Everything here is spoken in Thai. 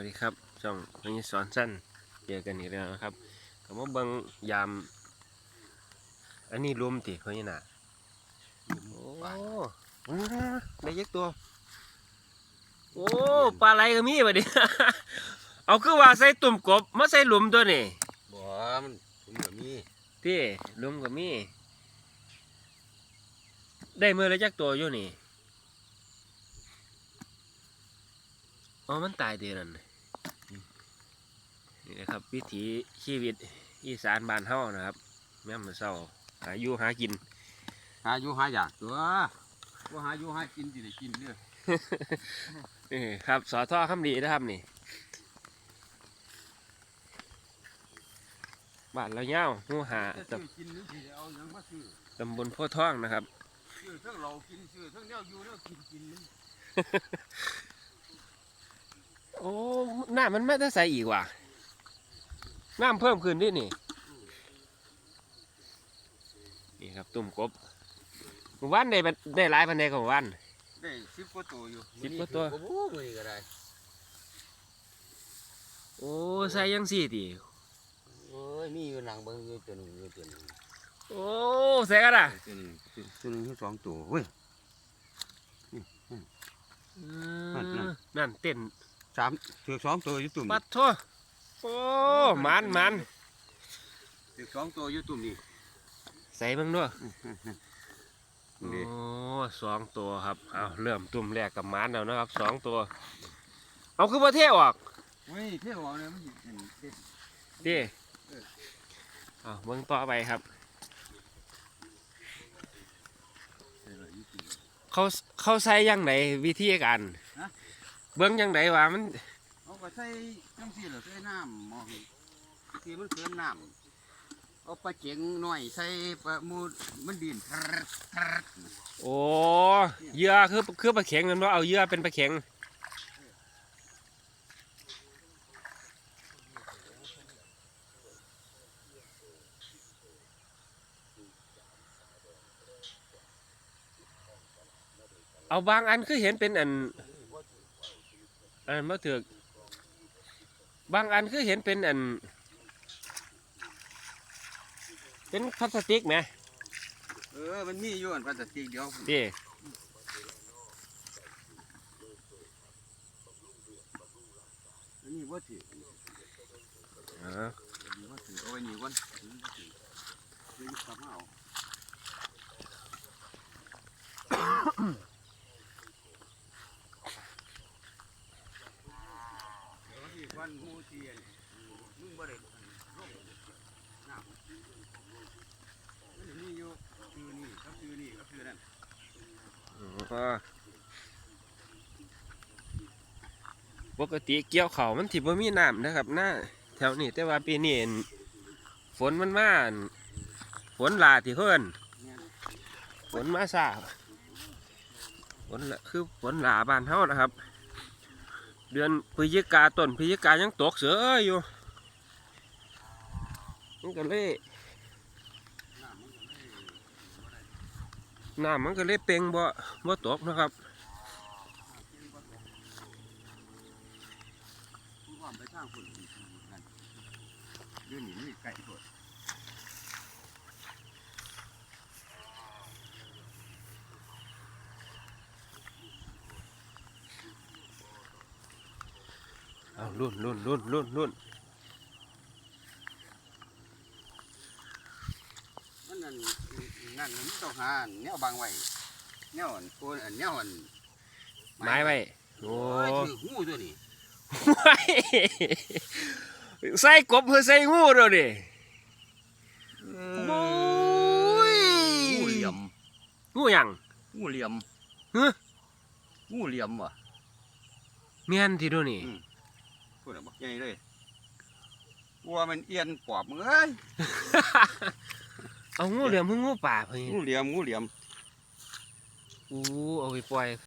วัสดีครับช่องนี้สอนสั้นเจอกันอีกแล้วนะครับก็มาเบิ่งยาม อันนี้รวมติเขาเนี่ยนะโอ้ได้ยักตัว โอ้ปลาไหลก็มีบัดนี้เอาคือว่าใส่ตุ่มกบมาใส่หลุมตัวนี่บ่มันผมก็มีที่หลุมก็มี ได้มือแล้วจักตัวอยู่นี่อ๋อมันตายเดียวนั่น นี่นะครับ วิถีชีวิตอีสานบ้านเฮานะครับ แม่มือเศร้าหาอยู่หากิน หาอยู่หาอยากตัวว่าหาอยู่หากินสิได้กินเด้อเออครับสอท่อคำดีนะครับนี่บ้านเราเง่าหูหาจะตซื้อกินหรือสิเอาหยังมาซื้อำตำบลโพธิ์ท้องนะครับซื้อทั้งเรากินซื้อทั้งแนวอยู่แนวกินกินมันโอ้น้ำมันไม่ได้ใส่อีกว่ะ น้ำเพิ่มขึ้นดินี่ นี่ครับตุ่มกบหมู่บ้านได้บัดได้หลายพันใดของหมู่บ้าน ได้สิบกว่าตัวอยู่สิบกว่าตัว โอ้โหมื้อนี้ก็ได้โอ้ใส่ยังสี่ตีโอ้ยมีอยู่นางเบิ่งอยู่ตัวหนึงอยู่ตัวหนึงโอ้ใส่กันอะตัวหนึงตัวหนึงอยู่สองตัวเว้ย อืนั่นนั่มนนั่นเต้นสามถือสองตัวอยู่ตุ่มปัดโท โอ้มันมันถือสองตัวอยู่ตุ่มนี่ใส่เบ้างด้วยนี่โอ้สองตัวครับเอาเริ่มตุ่มแรกกับมันแล้วนะครับสองตัว เอาคือประเทศออกเฮ้ยเที่ยวเอาเนี่ยมันสิเห็นเด็ดดิเอาเบิ่งต่อไปครับเอออยู่ตุ่มเขาเขาใส่ยังไงวิธีการฮะเบิ่งยังไงว่ามันเอาก็ ใส่จังซี่เหรอใส่น้ำมองที่มันเกินน้ำเอาปลาเจ๋งหน่อยใส่ปลาหมูมันดินทรดทรดโอ้เหยื่อคือคือปลาเข็งมันว่าเอาเหยื่อเป็นปลาเข็งเอาบางอันคือเห็นเป็นอันอันมาถือก บางอันคือเห็นเป็นอัน เป็นพลาสติกไหมเออ มันมีอยู่อันพลาสติกเดียวดิอันนี้ว่าถืออ๋ออันนี้ว่าถือเอาไว้นี่ก่อนอันนี้บ่ถือเดี๋ยวกลับมาเอาเดี๋ยวที่วันหมูเทียนมึงบ่ได้ลงน้ำมันมีอยู่ชื่อนี่กับชื่อนี่กับชื่อนั่น อ๋อปกติเกี่ยวเขามันถิบ่มีน้ำนะครับหน้าแถวนี้แต่ว่าปีนี้ฝนมันมาอั่นฝนหลาที่เพิ่นเนี่ยฝนมาซาฝนคือฝนหลาบ้านเฮานะครับ เดือนพฤศจิกาต้นพฤศจิกายังตกเสืออยู่มันก็เลย น้ำมันก็ไม่บ่ได้น้ำมันก็เลยเป่งบ่บ่ตกนะครับเรื่องนี้ม่ไกลโพดเอารุ่นรุ่นรุ่นรุ่นรุ่นมันนั่น นั่นมันต้องหาแนวบางไว้แนวอันโกนอันแนวอันไม้ไว้โอ้โอ้ยถือหูตัวนี้ใส่กบเพื่อใส่งูเด้อดิโอ้ยงูเหลี่ยมงูหยัง งูเหลี่ยมฮะ งูเหลี่ยมว่ะเมียนที่ดูนี่ พูดอะไรบอกใหญ่เลยวัวมันเอียนปอบมึงเอ้ย เอางูเหลือมคืองูป่าเพิ่นงูเหลี่ยมงูเหลี่ยม อู้เอาไปปล่อย